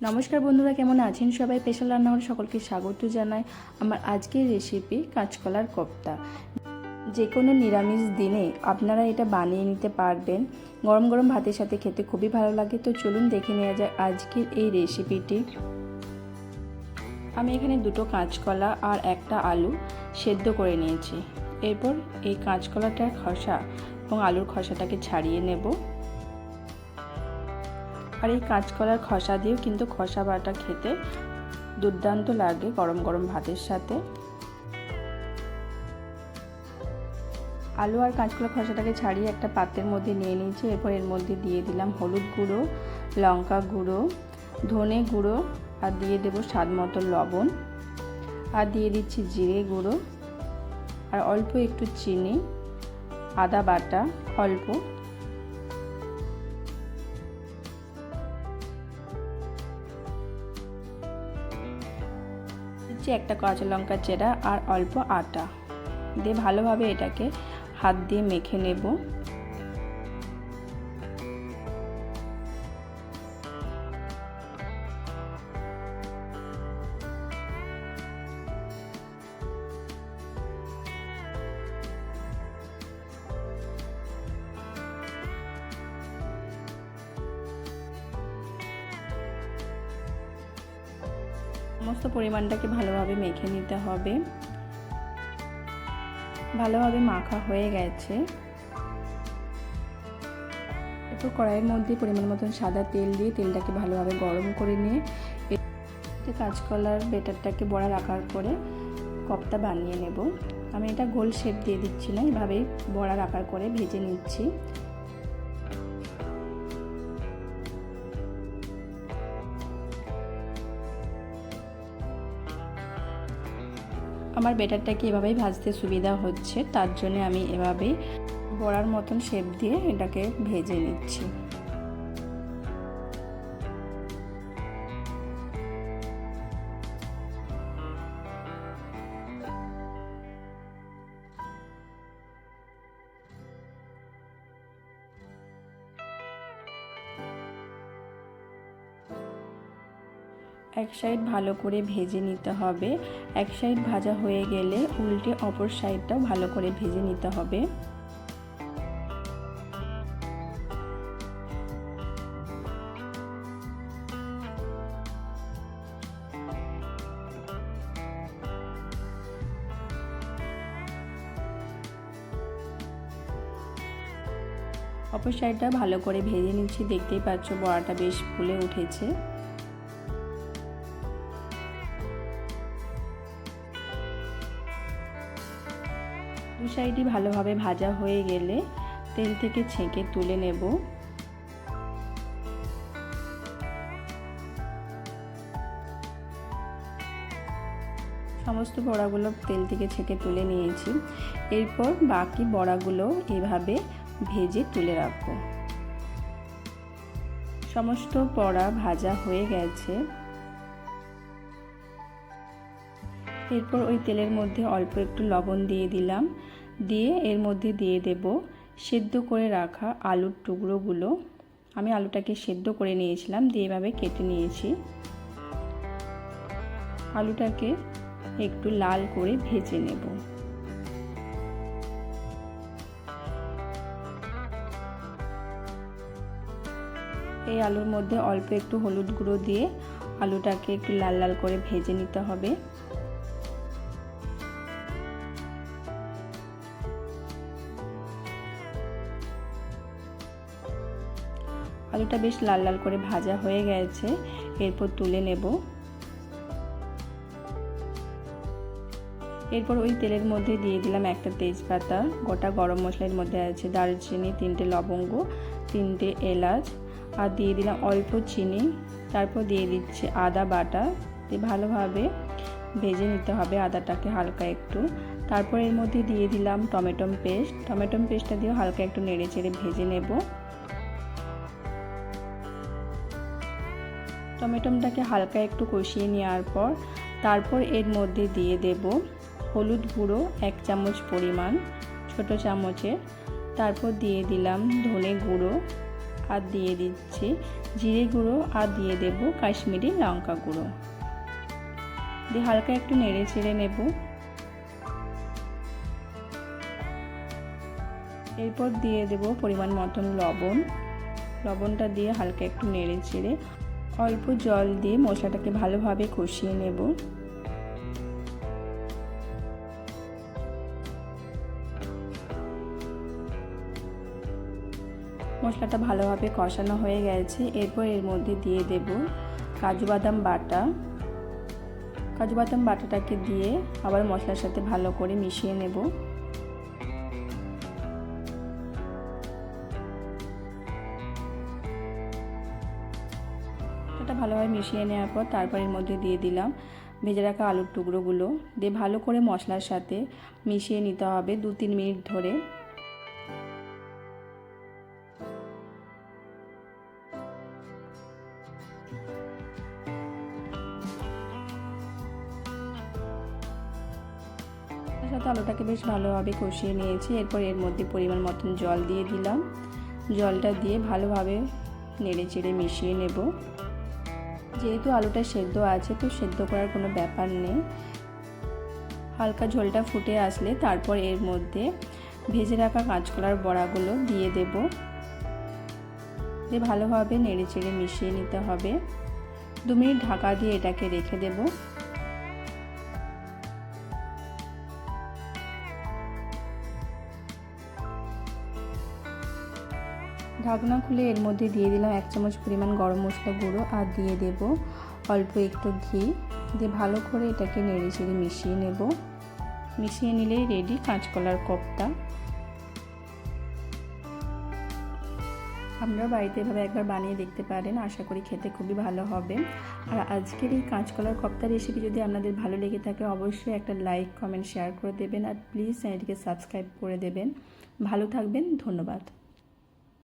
নমস্কার বন্ধুরা, কেমন আছেন সবাই? স্পেশাল রান্নাঘরে সকলকে স্বাগত জানাই আমার আজকের রেসিপি কাঁচকলার কোপ্তা। যে কোনো নিরামিষ দিনে আপনারা এটা বানিয়ে নিতে পারবেন। গরম গরম ভাতের সাথে খেতে খুবই ভালো লাগে। তো চলুন দেখে নেওয়া যাক আজকের এই রেসিপিটি আমি এখানে দুটো কাঁচকলা আর একটা আলু সেদ্ধ করে নিয়েছি। এরপর এই কাঁচকলাটার খসা এবং আলুর খসাটাকে ছাড়িয়ে নেব। আর এই কাঁচকলার খসা দিয়েও কিন্তু খসা বাটা খেতে দুর্দান্ত লাগে গরম গরম ভাতের সাথে। আলু আর কাঁচকলা খসাটাকে ছাড়িয়ে একটা পাত্রের মধ্যে নিয়ে নিয়েছি। এরপর এর মধ্যে দিয়ে দিলাম হলুদ গুঁড়ো, লঙ্কা গুঁড়ো, ধনে গুঁড়ো আর দিয়ে দেবো স্বাদ মতো লবণ। আর দিয়ে দিচ্ছি জিরে গুঁড়ো আর অল্প একটু চিনি, আদা বাটা, অল্প। দিচ্ছি একটা কাঁচা লঙ্কা চেরা আর অল্প আটা। দিয়ে ভালোভাবে এটাকে হাত দিয়ে মেখে নেব। সমস্ত পরিমাণটাকে ভালোভাবে মেখে নিতে হবে। ভালোভাবে মাখা হয়ে গেছে। এরপর কড়াইয়ের মধ্যে পরিমাণ মতন সাদা তেল দিয়ে তেলটাকে ভালোভাবে গরম করে নিয়ে কাঁচকলার বেটারটাকে বড়ার আকার করে কপটা বানিয়ে নেব। আমি এটা গোল শেপ দিয়ে দিচ্ছি না, এভাবেই বড়ার আকার করে ভেজে নিচ্ছি। আমার বেটারটাকে এভাবেই ভাজতে সুবিধা হচ্ছে, তার জন্য আমি এভাবেই বড়ার মতন শেপ দিয়ে এটাকে ভেজে নিচ্ছি। এক সাইড ভালো করে ভেজে নিতে হবে। এক সাইড ভাজা হয়ে গেলে উল্টে অপর সাইডটাও ভালো করে ভেজে নিতে হবে। অপর সাইডটা ভালো করে ভেজে নিচ্ছি। দেখতেই পাচ্ছ, বড়াটা বেশ ফুলে উঠেছে। সাইডই ভালোভাবে ভাজা হয়ে গেলে তেল থেকে ছেঁকে তুলে নেব। সমস্ত বড়াগুলো তেল থেকে ছেঁকে তুলে নিয়েছি। এরপর বাকি বড়াগুলো এভাবে ভেজে তুলে রাখব। সমস্ত বড়া ভাজা হয়ে গেছে। এরপর ওই তেলের মধ্যে অল্প একটু লবণ দিয়ে দিলাম। দিয়ে এর মধ্যে দিয়ে দেব সেদ্ধ করে রাখা আলুর টুকরোগুলো। আমি আলুটাকে সেদ্ধ করে নিয়েছিলাম, দিয়ে এভাবে কেটে নিয়েছি। আলুটাকে একটু লাল করে ভেজে নেব। এই আলুর মধ্যে অল্প একটু হলুদ গুঁড়ো দিয়ে আলুটাকে একটু লাল লাল করে ভেজে নিতে হবে। আলুটা বেশ লাল লাল করে ভাজা হয়ে গেছে, এরপর তুলে নেব। এরপর ওই তেলের মধ্যে দিয়ে দিলাম একটা তেজপাতা, গোটা গরম মশলার মধ্যে আছে দারচিনি, তিনটে লবঙ্গ, তিনটে এলাচ, আর দিয়ে দিলাম অল্প চিনি, তারপর দিয়ে দিচ্ছি আদা বাটা। দিয়ে ভালোভাবে ভেজে নিতে হবে আদাটাকে হালকা একটু। তারপর এর মধ্যে দিয়ে দিলাম টমেটো পেস্ট। টমেটো পেস্টটা দিয়েও হালকা একটু নেড়ে চেড়ে ভেজে নেব। টমেটোটাকে হালকা একটু কষিয়ে নেওয়ার পর তারপর এর মধ্যে দিয়ে দেব হলুদ গুঁড়ো এক চামচ পরিমাণ, ছোট চামচের। তারপর দিয়ে দিলাম ধনে গুঁড়ো আর দিয়ে দিচ্ছি জিরে গুঁড়ো আর দিয়ে দেব কাশ্মীরি লঙ্কা গুঁড়ো। দিয়ে হালকা একটু নেড়ে চেড়ে নেব। এরপর দিয়ে দেব পরিমাণ মতন লবণ। লবণটা দিয়ে হালকা একটু নেড়ে চেড়ে অল্প জল দিয়ে মশলাটাকে ভালোভাবে কষিয়ে নেব। মশলাটা ভালোভাবে কষানো হয়ে গেছে। এরপর এর মধ্যে দিয়ে দেব কাজু বাদাম বাটা। কাজু বাদাম বাটাটাকে দিয়ে আবার মশলার সাথে ভালো করে মিশিয়ে নেব। ভালোভাবে মিশিয়ে নেওয়ার পর তারপর এর মধ্যে দিয়ে দিলাম ভেজে রাখা আলুর টুকরোগুলো। দিয়ে ভালো করে মশলার সাথে মিশিয়ে নিতে হবে দু তিন মিনিট ধরে। সাথে আলুটাকে বেশ ভালোভাবে কষিয়ে নিয়েছি। এরপর এর মধ্যে পরিমাণ মতন জল দিয়ে দিলাম। জলটা দিয়ে ভালোভাবে নেড়ে চেড়ে মিশিয়ে নেব। যেহেতু আলুটা সেদ্ধ আছে, তো সেদ্ধ করার কোনো ব্যাপার নেই। হালকা ঝোলটা ফুটে আসলে তারপর এর মধ্যে ভেজে রাখা কাঁচকলার বড়াগুলো দিয়ে দেব। দিয়ে ভালোভাবে নেড়ে চেড়ে মিশিয়ে নিতে হবে। দু মিনিট ঢাকা দিয়ে এটাকে রেখে দেবো। ঢাকনা খুলে এর মধ্যে দিয়ে দিলাম এক চামচ পরিমাণ গরম মশলা গুঁড়ো আর দিয়ে দেব অল্প একটু ঘি। দিয়ে ভালো করে এটাকে নেড়ে চেড়ে মিশিয়ে নেব। মিশিয়ে নিলেই রেডি কাঁচকলার কোপ্তা। আপনারা বাড়িতে এভাবে একবার বানিয়ে দেখতে পারেন, আশা করি খেতে খুবই ভালো হবে। আর আজকের এই কাঁচকলার কপ্তা রেসিপি যদি আপনাদের ভালো লেগে থাকে, অবশ্যই একটা লাইক কমেন্ট শেয়ার করে দেবেন। আর প্লিজ চ্যানেলটিকে সাবস্ক্রাইব করে দেবেন। ভালো থাকবেন, ধন্যবাদ।